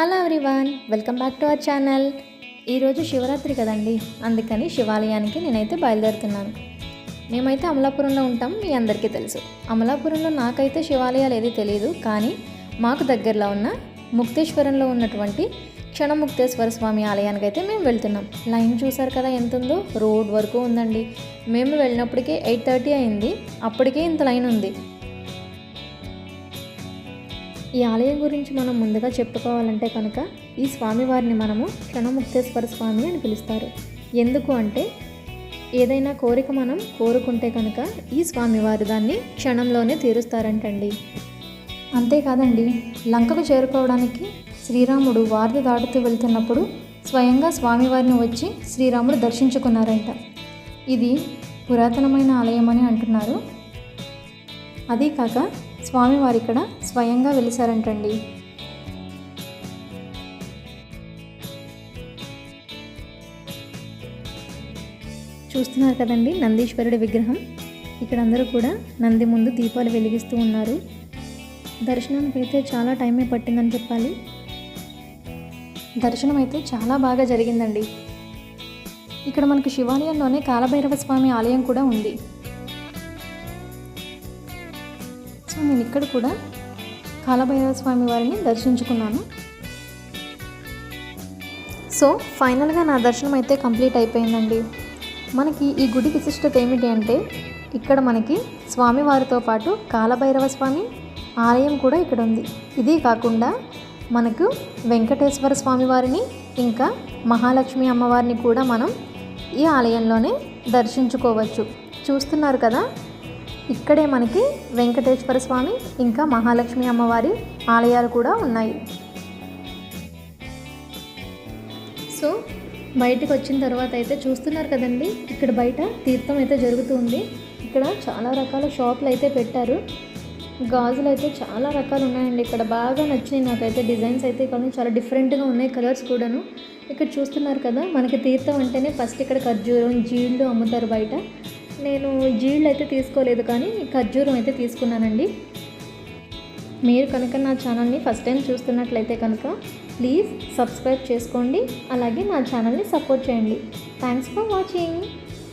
Hello everyone welcome back to our channel ఈరోజు శివరాత్రి కదండి అందుకని శివాలయానికి నేనైతే బయలుదేరుతున్నాను. మేమైతే అమలాపురంలో ఉంటాం మీ అందరికీ తెలుసు. అమలాపురంలో నాకైతే శివాలయాలు ఏది తెలియదు కానీ మాకు దగ్గరలో ఉన్న ముక్తేశ్వరంలో ఉన్నటువంటి క్షణముక్తేశ్వర స్వామి ఆలయానికి అయితే మేము వెళ్తున్నాం. లైన్ చూసారు కదా ఎంత ఉందో రోడ్ వరకు ఉందండి. మేము వెళ్ళినప్పటికే ఎయిట్ థర్టీ అయింది అప్పటికే ఇంత లైన్ ఉంది. ఈ ఆలయం గురించి మనం ముందుగా చెప్పుకోవాలంటే కనుక ఈ స్వామివారిని మనము క్షణముక్తేశ్వర స్వామి అని పిలుస్తారు. ఎందుకు అంటే ఏదైనా కోరిక మనం కోరుకుంటే కనుక ఈ స్వామివారు దాన్ని క్షణంలోనే తీరుస్తారంటండి. అంతేకాదండి లంకకు చేరుకోవడానికి శ్రీరాముడు వారిని దాటుతూ వెళ్తున్నప్పుడు స్వయంగా స్వామివారిని వచ్చి శ్రీరాముడు దర్శించుకున్నారంట. ఇది పురాతనమైన ఆలయం అని అంటున్నారు. అదీ కాక స్వామివారు ఇక్కడ స్వయంగా వెలిసారంటండి. చూస్తున్నారు కదండి నందీశ్వరుడి విగ్రహం. ఇక్కడ అందరూ కూడా నంది ముందు దీపాలు వెలిగిస్తూ ఉన్నారు. దర్శనానికి అయితే చాలా టైమే పట్టిందని చెప్పాలి. దర్శనం అయితే చాలా బాగా జరిగిందండి. ఇక్కడ మనకు శివాలయంలోనే కాలభైరవ స్వామి ఆలయం కూడా ఉంది. సో నేను ఇక్కడ కూడా కాలభైరవ స్వామి వారిని దర్శించుకున్నాను. సో ఫైనల్గా నా దర్శనం అయితే కంప్లీట్ అయిపోయిందండి. మనకి ఈ గుడి విశిష్టత ఏమిటి అంటే ఇక్కడ మనకి స్వామివారితో పాటు కాలభైరవ స్వామి ఆలయం కూడా ఇక్కడ ఉంది. ఇది కాకుండా మనకు వెంకటేశ్వర స్వామి వారిని ఇంకా మహాలక్ష్మి అమ్మవారిని కూడా మనం ఈ ఆలయంలోనే దర్శించుకోవచ్చు. చూస్తున్నారు కదా ఇక్కడే మనకి వెంకటేశ్వర స్వామి ఇంకా మహాలక్ష్మి అమ్మవారి ఆలయాలు కూడా ఉన్నాయి. సో బయటకు వచ్చిన తర్వాత అయితే చూస్తున్నారు కదండి ఇక్కడ బయట తీర్థం అయితే జరుగుతుంది. ఇక్కడ చాలా రకాల షాపులు అయితే పెట్టారు. గాజులు అయితే చాలా రకాలు ఉన్నాయండి ఇక్కడ బాగా నచ్చినాయి నాకైతే డిజైన్స్ అయితే ఇక్కడ చాలా డిఫరెంట్గా ఉన్నాయి కలర్స్ కూడాను. ఇక్కడ చూస్తున్నారు కదా మనకి తీర్థం అంటేనే ఫస్ట్ ఇక్కడ ఖర్జూరం జీళ్ళు అమ్ముతారు బయట. నేను జీళ్ళు అయితే తీసుకోలేదు కానీ ఖర్జూరం అయితే తీసుకున్నానండి. మీరు కనుక నా ఛానల్ని ఫస్ట్ టైం చూస్తున్నట్లయితే కనుక ప్లీజ్ సబ్స్క్రైబ్ చేసుకోండి. అలాగే నా ఛానల్ని సపోర్ట్ చేయండి. Thanks for watching